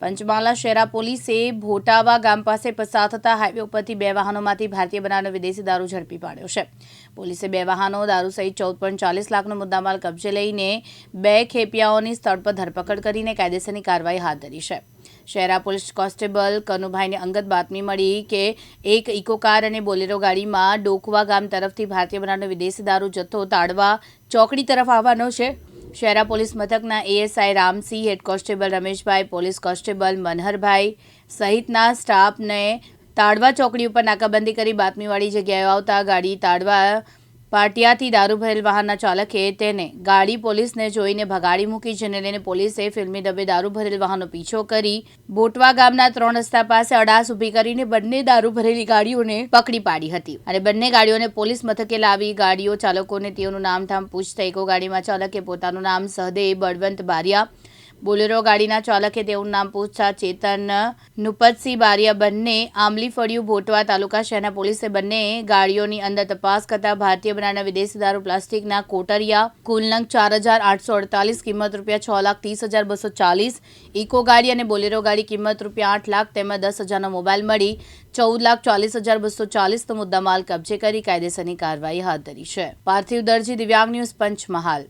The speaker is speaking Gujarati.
પંચમહાલા શેરા પોલીસે ભોટાવા ગામ પાસે પસાર થતા હાઈવે ઉપરથી બે વાહનોમાંથી ભારતીય બનાવનો વિદેશી દારૂ ઝડપી પાડ્યો છે. પોલીસે બે વાહનો, દારૂ સહિત ચૌદ પોઈન્ટ ચાલીસ લાખનો મુદ્દામાલ કબજે લઈને બે ખેપિયાઓની સ્થળ પર ધરપકડ કરીને કાયદેસરની કાર્યવાહી હાથ ધરી છે. શહેરા પોલીસ કોન્સ્ટેબલ કનુભાઈને અંગત બાતમી મળી કે એક ઇકો કાર અને બોલેરો ગાડીમાં ડોકવા ગામ તરફથી ભારતીય બનાવનો વિદેશી દારૂ જથ્થો તાડવા ચોકડી તરફ આવવાનો છે. શહેરા પોલીસ મથકના ASI Ramsinh, head constable Rameshbhai, police constable Manharbhai સહિતના સ્ટાફને તાડવા ચોકડી ઉપર નાકાબંધી કરી બાતમીવાળી જગ્યાએ આવતા ગાડી તાડવા પાટિયાથી દારૂ ભરેલ વાહનના ચાલકે તેને ગાડી પોલીસને જોઈને ભગાડી મૂકી, જેને લઈને પોલીસે ફિલ્મી ડબ્બે દારૂ ભરેલ વાહનનો પીછો કરી બોટવા ગામના ત્રણ રસ્તા પાસે અડાસ ઊભી કરીને બંને દારૂ ભરેલી ગાડીઓને પકડી પાડી હતી. અને બંને ગાડીઓને પોલીસ મથકે લાવી ગાડીઓ ચાલકોને તેઓનું નામઠામ પૂછતા, એકો ગાડીમાં ચાલકે પોતાનું નામ સહદેવ બળવંત બારિયા બોલેરો ગાડીના ચાલકે તેવું નામ પૂછતા ચેતન, નુપતસિંહ બારિયા બંને આંબલી ફળિયું ભોટવા તાલુકા શહેરના પોલીસે બંને ગાડીઓની અંદર તપાસ કરતા ભારતીય બનાવના વિદેશી દારૂ પ્લાસ્ટિકના કોટરિયા, કુલ નંગ ચાર હજાર આઠસો અડતાલીસ, કિંમત રૂપિયા છ લાખ ત્રીસ હજાર બસો ચાલીસ, ઇકો ગાડી અને બોલેરો ગાડી કિંમત રૂપિયા આઠ લાખ તેમજ દસ હજારનો મોબાઈલ મળી, ચૌદ લાખ ચાલીસ હજાર બસો ચાલીસનો મુદ્દામાલ કબજે કરી કાયદેસરની કાર્યવાહી હાથ ધરી છે. પાર્થિવ દરજી, દિવ્યાંગ ન્યૂઝ પંચમહાલ.